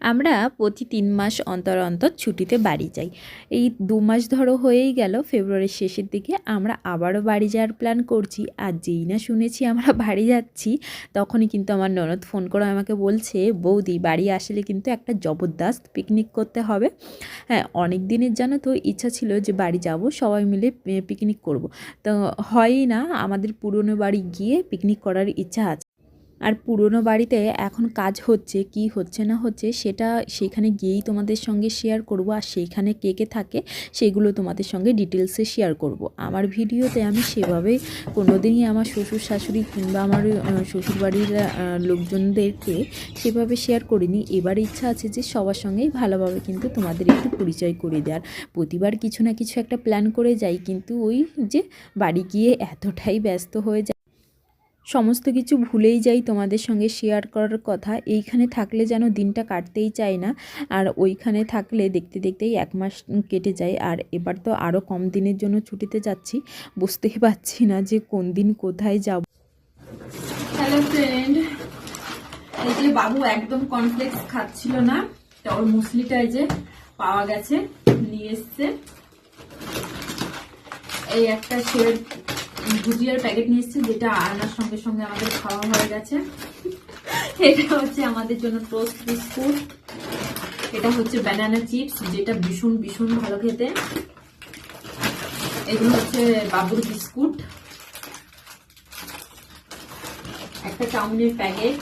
আমরা প্রতি তিন মাস অন্তর অন্তর ছুটিতে বাড়ি যাই। এই দু মাস ধরো হয়েই গেল, ফেব্রুয়ারির শেষের দিকে আমরা আবারও বাড়ি যাওয়ার প্ল্যান করছি। আর যেই না শুনেছি আমরা বাড়ি যাচ্ছি, তখনই কিন্তু আমার ননদ ফোন করে আমাকে বলছে, বৌদি, বাড়ি আসলে কিন্তু একটা জবরদস্ত পিকনিক করতে হবে। হ্যাঁ অনেক দিনের জানো তো, ইচ্ছা ছিল যে বাড়ি যাব, সবাই মিলে পিকনিক করব। তো হয়ই না, আমাদের পুরনো বাড়ি গিয়ে পিকনিক করার ইচ্ছা আছে। আর পুরনো বাড়িতে এখন কাজ হচ্ছে, কি হচ্ছে না হচ্ছে, সেটা সেখানে গিয়েই তোমাদের সঙ্গে শেয়ার করব। আর সেইখানে কে কে থাকে, সেগুলো তোমাদের সঙ্গে ডিটেলসে শেয়ার করব। আমার ভিডিওতে আমি সেভাবে কোনো দিনই আমার শ্বশুর শাশুড়ি কিংবা আমার শ্বশুরবাড়ির লোকজনদেরকে সেভাবে শেয়ার করিনি। এবার ইচ্ছা আছে যে সবার সঙ্গেই ভালোভাবে কিন্তু তোমাদের একটু পরিচয় করে দেওয়ার। প্রতিবার কিছু না কিছু একটা প্ল্যান করে যাই, কিন্তু ওই যে বাড়ি গিয়ে এতটাই ব্যস্ত হয়ে যায়। সমস্ত কিছু ভুলেই যাই তোমাদের সঙ্গে শেয়ার করার কথা। এইখানে থাকলে যেন দিনটা কাটতেই চায় না, আর ওইখানে থাকলে দেখতে দেখতেই এক মাস কেটে যায়। আর এবার তো আরও কম দিনের জন্য ছুটিতে যাচ্ছি, বুঝতেই পারছি না যে কোন দিন কোথায় যাব। হ্যালো ফ্রেন্ড এই যে বাবু একদম কনফ্লেক্স খাচ্ছিল না, তা ওর যে পাওয়া গেছে, নিয়ে এসছে। এই একটা শেয়ার ভুজিয়ার প্যাকেট নিয়ে যেটা আনার সঙ্গে সঙ্গে আমাদের খাওয়া হয়ে গেছে। এটা হচ্ছে আমাদের জন্য টোস্ট বিস্কুট এটা হচ্ছে ব্যানানা চিপস যেটা ভীষণ ভীষণ ভালো খেতে। এগুলো হচ্ছে বাবুর বিস্কুট। একটা চাউমিনের প্যাকেট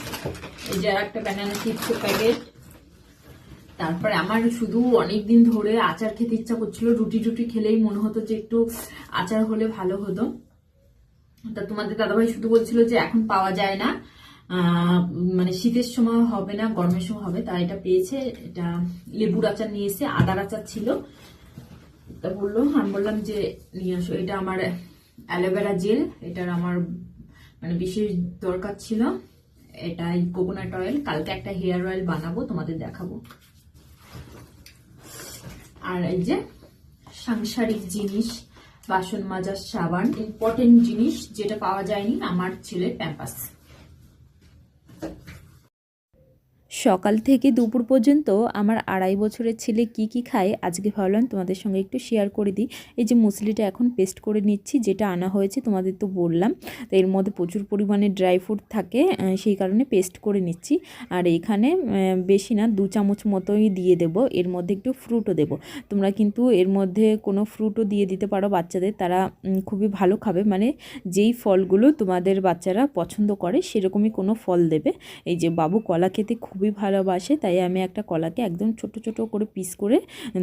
এই যে একটা ব্যানানা চিপসের প্যাকেট তারপরে আমার শুধু অনেক দিন ধরে আচার খেতে ইচ্ছা করছিল রুটি টুটি খেলেই মনে হতো যে একটু আচার হলে ভালো হতো। তা তোমাদের দাদাভাই শুধু বলছিল যে এখন পাওয়া যায় না। মানে শীতের সময় হবে না, গরমের সময় হবে তা এটা পেয়েছে, এটা লেবুর আচার নিয়ে এসে, আদার আচার ছিল। তা বলল, আমি বললাম যে নিয়ে আসো, এটা আমার অ্যালোভেরা জেল, এটার আমার মানে বিশেষ দরকার ছিল। এটা কোকোনাট অয়েল কালকে একটা হেয়ার অয়েল বানাবো, তোমাদের দেখাবো। আর এই যে সাংসারিক জিনিস বাসন মাজার সাবান ইম্পর্টেন্ট জিনিস যেটা পাওয়া যায়নি আমার ছেলের প্যাম্পাস সকাল থেকে দুপুর পর্যন্ত আমার আড়াই বছরের ছেলে কি কি খায়, আজকে ভাবলাম তোমাদের সঙ্গে একটু শেয়ার করে দিই। এই যে মুসলিটা এখন পেস্ট করে নিচ্ছি, যেটা আনা হয়েছে তোমাদের তো বললাম। তো এর মধ্যে প্রচুর পরিমাণে ড্রাই ফ্রুট থাকে সেই কারণে পেস্ট করে নিচ্ছি। আর এখানে বেশি না, দু চামচ মতোই দিয়ে দেব। এর মধ্যে একটু ফ্রুটও দেব। তোমরা কিন্তু এর মধ্যে কোনো ফ্রুটও দিয়ে দিতে পারো বাচ্চাদের। তারা খুবই ভালো খাবে। মানে যেই ফলগুলো তোমাদের বাচ্চারা পছন্দ করে, সেরকমই কোনো ফল দেবে। এই যে বাবু কলা খেতে খুবই ভালোবাসে, তাই আমি একটা কলাকে একদম ছোট ছোট করে পিস করে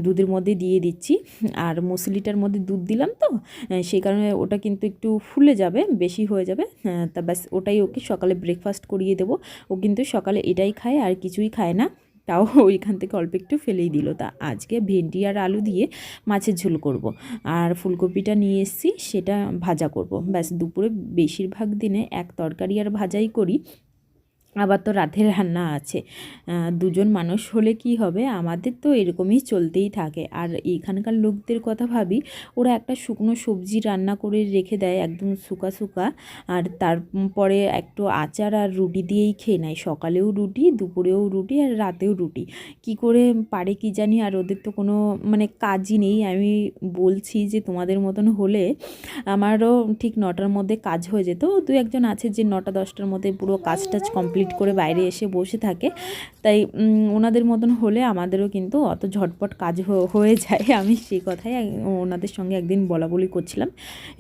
দুধের মধ্যে দিয়ে দিচ্ছি। আর মুসলিটার মধ্যে দুধ দিলাম তো সেই কারণে ওটা কিন্তু একটু ফুলে যাবে, বেশি হয়ে যাবে। তা ব্যাস, ওটাই ওকে সকালে ব্রেকফাস্ট করিয়ে দেবো। ও কিন্তু সকালে এটাই খায়, আর কিছুই খায় না। তাও ওইখান থেকে অল্প একটু ফেলেই দিল। তা আজকে ভেন্ডি আর আলু দিয়ে মাছের ঝোল করব। আর ফুলকপিটা নিয়ে এসেছি, সেটা ভাজা করব। ব্যাস, দুপুরে বেশিরভাগ দিনে এক তরকারি আর ভাজাই করি। আবার তো রাতের রান্না আছে। দুজন মানুষ হলে কি হবে? আমাদের তো এরকমই চলতেই থাকে। আর এখানকার লোকদের কথা ভাবি, ওরা একটা শুকনো সবজি রান্না করে রেখে দেয়, একদম শুকা শুকা। আর তারপরে একটু আচার আর রুটি দিয়েই খেয়ে নেয়। সকালেও রুটি, দুপুরেও রুটি আর রাতেও রুটি। কি করে পারে কি জানি? আর ওদের তো কোনো মানে কাজই নেই। আমি বলছি যে তোমাদের মতন হলে আমারও ঠিক নটার মধ্যে কাজ হয়ে যেত। দু একজন আছে যে নটা দশটার মধ্যে পুরো কাজ টাজ কমপ্লিট কমপ্লিট করে বাইরে এসে বসে থাকে। তাই ওনাদের মতন হলে আমাদেরও কিন্তু অত ঝটপট কাজ হয়ে যায়। আমি সেই কথাই ওনাদের সঙ্গে একদিন বলা বলি করছিলাম।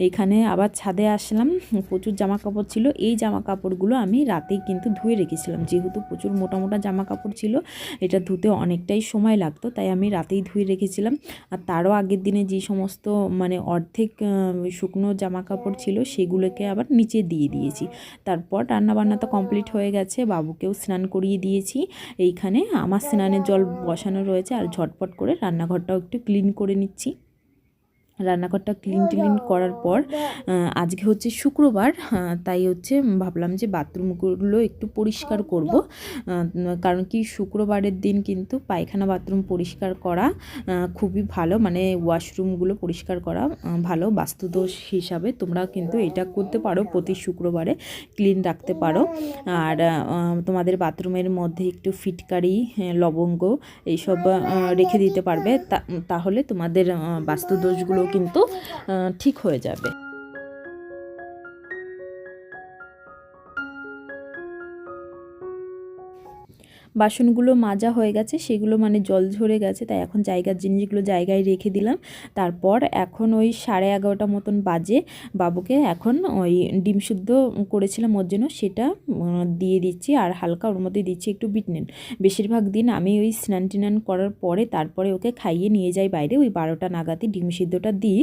এইখানে আবার ছাদে আসলাম। প্রচুর জামা কাপড় ছিল। এই জামা কাপড়গুলো আমি রাতেই কিন্তু ধুয়ে রেখেছিলাম। যেহেতু প্রচুর মোটা মোটা জামা কাপড় ছিল, এটা ধুতে অনেকটাই সময় লাগতো, তাই আমি রাতেই ধুয়ে রেখেছিলাম। আর তারও আগের দিনে যে সমস্ত মানে অর্ধেক শুকনো জামা কাপড় ছিল, সেগুলোকে আবার নিচে দিয়ে দিয়েছি। তারপর রান্নাবান্না তো কমপ্লিট হয়ে গেছে। গেছে বাবুকেও স্নান করিয়ে দিয়েছি। এইখানে আমার স্নানের জল বসানো রয়েছে আর ঝটপট করে রান্নাঘরটাও একটু ক্লিন করে নিচ্ছি। রান্নাঘরটা ক্লিন টিলিন করার পর আজকে হচ্ছে শুক্রবার তাই হচ্ছে ভাবলাম যে বাথরুমগুলো একটু পরিষ্কার করব। কারণ কি শুক্রবারের দিন কিন্তু পায়খানা বাথরুম পরিষ্কার করা খুবই ভালো মানে ওয়াশরুমগুলো পরিষ্কার করা ভালো বাস্তুদোষ হিসাবে তোমরা কিন্তু এটা করতে পারো প্রতি শুক্রবারে ক্লিন রাখতে পারো। আর তোমাদের বাথরুমের মধ্যে একটু ফিটকারি হ্যাঁ, লবঙ্গ এইসব রেখে দিতে পারবে তাহলে তোমাদের বাস্তুদোষগুলো কিন্তু ঠিক হয়ে যাবে। বাসনগুলো মাজা হয়ে গেছে, সেগুলো মানে জল ঝরে গেছে, তাই এখন জায়গার জিনিসগুলো জায়গায় রেখে দিলাম। তারপর এখন ওই সাড়ে এগারোটা মতন বাজে, বাবুকে এখন ওই ডিম সিদ্ধ করেছিলাম ওর জন্য, সেটা দিয়ে দিচ্ছি আর হালকা ওর মধ্যে দিচ্ছি একটু বিট নুন বেশিরভাগ দিন আমি ওই স্নান টিনান করার পরে তারপরে ওকে খাইয়ে নিয়ে যাই বাইরে, ওই বারোটা নাগাদই ডিম সিদ্ধটা দিই।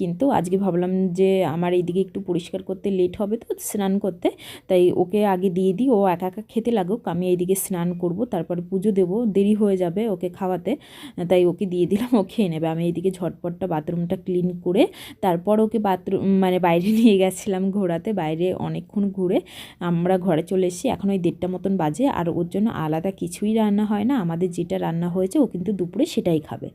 কিন্তু আজকে ভাবলাম যে আমার এইদিকে একটু পরিষ্কার করতে লেট হবে তো স্নান করতে, তাই ওকে আগে দিয়ে দিই, ও একা একা খেতে লাগুক, আমি এইদিকে স্নান করব, তারপর পুজো দেব, দেরি হয়ে যাবে ওকে খাওয়াতে, তাই ওকে দিয়ে দিলাম, ও খেয়ে নেবে। আমি এইদিকে ঝটপটটা বাথরুমটা ক্লিন করে তারপর ওকে বাথরুম মানে বাইরে নিয়ে গেছিলাম ঘোরাতে, বাইরে অনেকক্ষণ ঘুরে আমরা ঘরে চলে এসেছি। এখন ওই দেড়টা মতন বাজে আর ওর জন্য আলাদা কিছুই রান্না হয় না। আমাদের যেটা রান্না হয়েছে ও কিন্তু দুপুরে সেটাই খাবে।